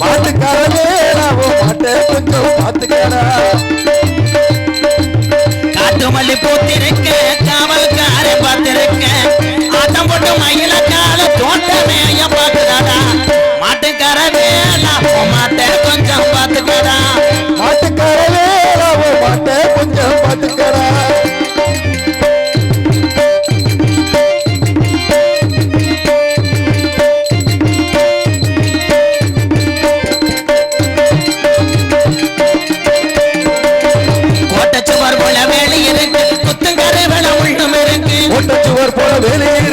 மாட்டுக்காரனே நான் மாட்டை கொஞ்சம் பார்த்துக்கடா காட்டு மல்லி பூத்திருக்க காவல்கார பார்த்திருக்க. ஆட்டம் போட்டு மயில கால தோட்டமே பார்த்துதாடா மாட்டுக்கார வேலா மாட்டை ஓட்டச்சுவர் போல வேலை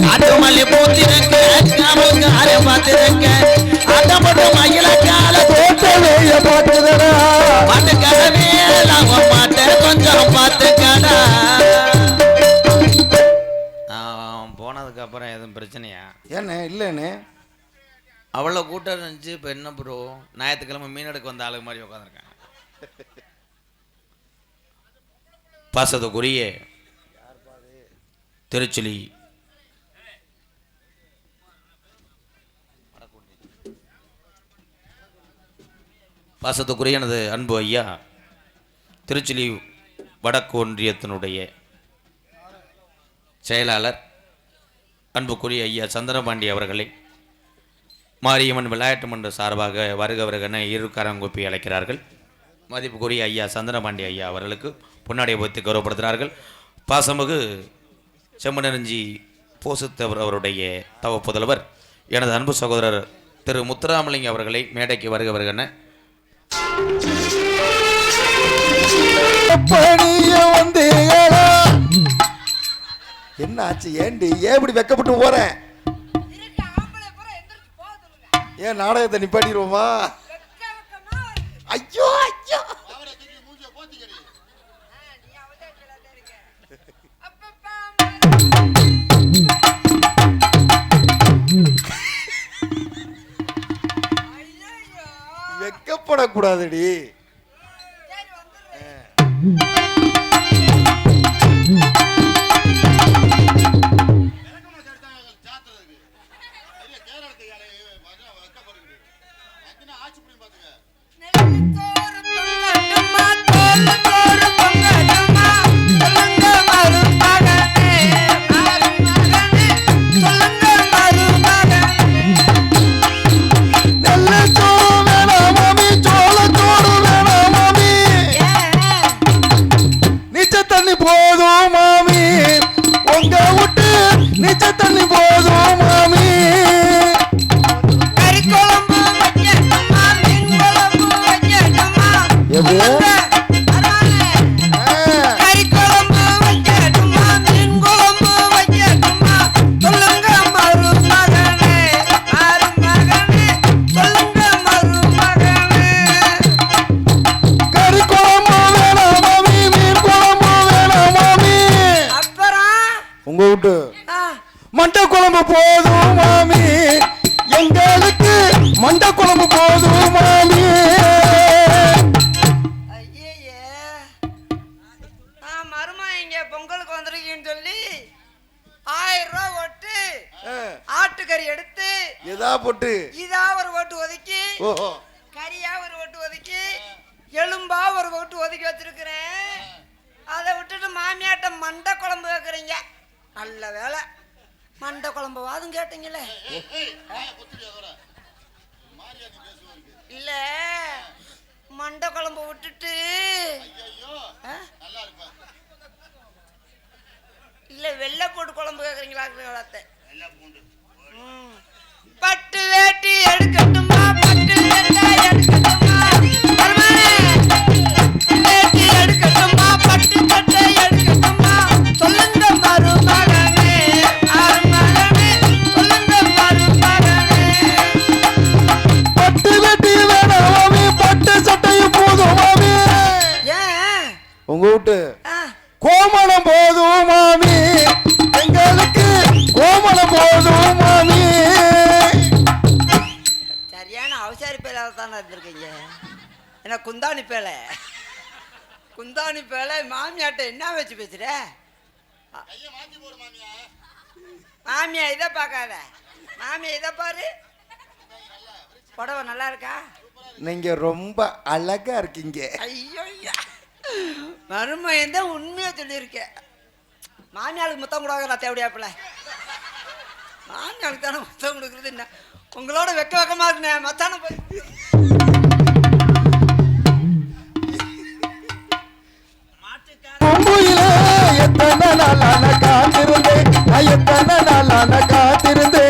காட்டு மல்லி பூத்திருக்க காவல்கார பார்த்திருக்க ஆட்டம் போட்டு மயில கால தோட்டவேய பார்த்துதடா மாட்டுக்கார வேலாமோ மாட்டை கொஞ்சம் பார்த்துக்கடா போனதுக்கு அப்புறம் எதுவும் பிரச்சனையா ஏண்ணே இல்லைண்ணே அவ்வளோ கூட்டம் இருந்துச்சு இப்போ என்ன ப்ரோ ஞாயிற்றுக்கிழமை மீன் எடுக்க வந்த ஆளுங்க மாதிரி உட்காந்துருக்காங்க பாசத்துக்குரிய திருச்சுலி பாசத்துக்குரிய எனது அன்பு ஐயா திருச்சிலி வடக்கு ஒன்றியத்தினுடைய செயலாளர் அன்புக்குரிய ஐயா சந்திரபாண்டி அவர்களை மாரியம்மன் விளையாட்டு மன்ற சார்பாக வருக வருகன இரு கரங்கொப்பி அழைக்கிறார்கள். மதிப்புக்குரிய ஐயா சந்திரபாண்டி ஐயா அவர்களுக்கு பொன்னாடை வைத்து கௌரவப்படுத்துகிறார்கள். பாசமிகு செம்மனஞ்சி போசுத்தவர் அவருடைய தவ புதல்வர் எனது அன்பு சகோதரர் திரு முத்துராமலிங்க அவர்களை மேடைக்கு வருக வருகன பணிய வந்தீங்களா என்ன ஆச்சு? ஏண்டி? ஏன் இப்படி வெக்கப்பட்டு போறேன் இருக்க ஆம்பளை பூரா எந்திரிச்சு போக சொல்லுங்க. ஏன் நாடகத்தை நிப்பாட்டிடுவோமா? வெக்க வெக்கமா வருது. ஐயோ ஐயோ ஆடக்கூடாதுடி வைக்கட்டுமா, ஆட்டுக்கறி எடுத்து எதா போட்டு. இதா ஒரு ஓட்டு ஒதுக்கி ஓஹோ. கறியா ஒரு ஓட்டு ஒதுக்கி எலும்பா ஒரு ஓட்டு ஒதுக்கி வச்சிருக்கிறேன். அதை விட்டுட்டு மாமியாட்ட மண்டை குழம்பு வைக்கிறீங்க. நல்ல வேலை மண்டை குழம்பவாதும் கேட்டீங்களே. இல்ல மண்டை குழம்ப விட்டுட்டு? இல்ல வெள்ளை போட்டு குழம்பு கேக்குறீங்களா வளர்த்த போதும் மாமி. எங்களுக்கு கோமணம் போதும் மாமி. சரியான அவசாரி பேலால தானே இருந்திருக்கீங்க என்ன குந்தாணி பேலை குந்தாணி பேலை மாமியாட்ட என்ன வச்சு பேசுற? மாமியா இதை பார்க்காத. மாமியா இதை பாரு. புடவை நல்லா இருக்கா? நீங்க ரொம்ப அழகா இருக்கீங்க. ஐயோ. மருமகன் தான் உண்மையை சொல்லியிருக்கேன். மாமியாளுக்கு முத்தம் கொடுக்குறா தேவடியாப்பில் மாமியாளுக்கு தானே முத்தம் கொடுக்குறது என்ன? உங்களோட வெக்க வெக்கமா இருக்குண்ணே மத்தான போய். எத்தனை நாளான காத்திருந்தேன். எத்தனை நாளான காத்திருந்தேன்.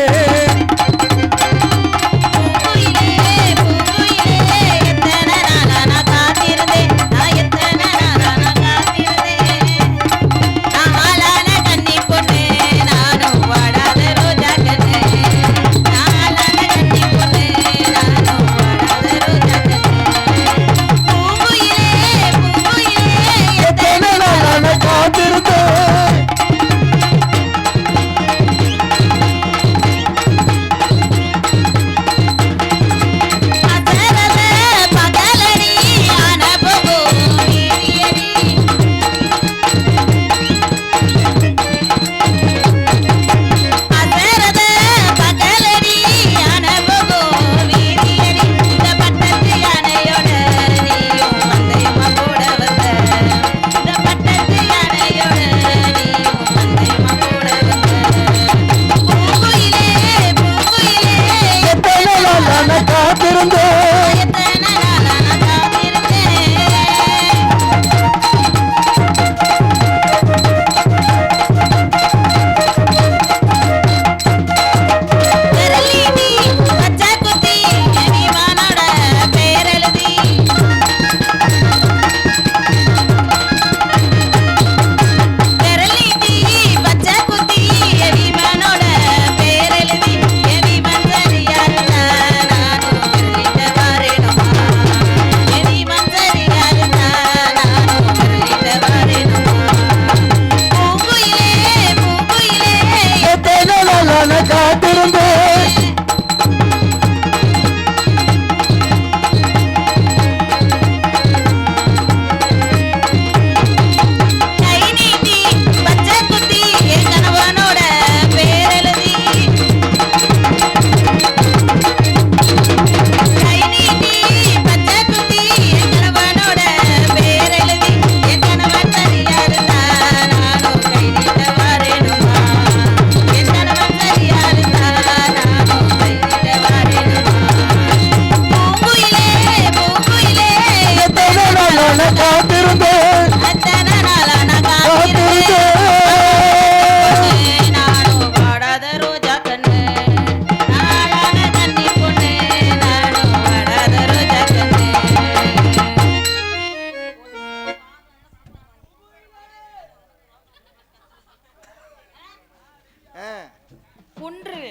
குன்று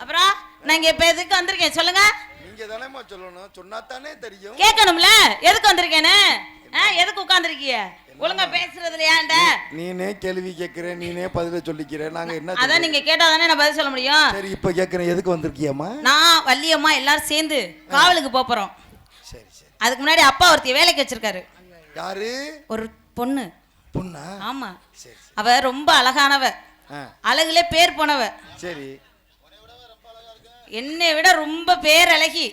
அப்புறம் நான் இங்க இப்ப எதுக்கு வந்திருக்கேன்? சொல்லுங்க. தானேமா சொல்லணும்? சொன்னா தானே தெரியும். கேட்கணும்ல. எதுக்கு வந்திருக்கேன்னு? எதுக்கு உட்காந்துருக்கீங்க ஒழுங்கா பேசுறதுல ஏன்டா நீனே கேள்வி கேட்கிற நீனே பதில சொல்லிக்கிற நாங்க என்ன அதான்? நீங்க கேட்டா தானே நான் பதில் சொல்ல முடியும். சரி இப்ப கேக்குறேன் எதுக்கு வந்திருக்கியம்மா? நான் வள்ளியம்மா எல்லாரும் சேர்ந்து காவலுக்கு போறோம். சரி சரி. அதுக்கு முன்னாடி அப்பா ஒருத்தி வேலைக்கு வச்சிருக்காரு. யாரு? ஒரு பொண்ணு. பொண்ணா? ஆமா. சரி அவ ரொம்ப அழகானவ. அழகுலே பேர் போனவ. சரி. என்னை விட ரொம்ப பேரழகி.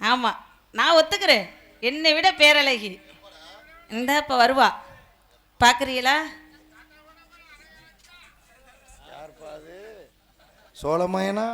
ஆமாம் நான் ஒத்துக்கிறேன். என்னை விட பேரழகி. இந்த இப்போ வருவா. பார்க்குறீங்களா சோழமயனா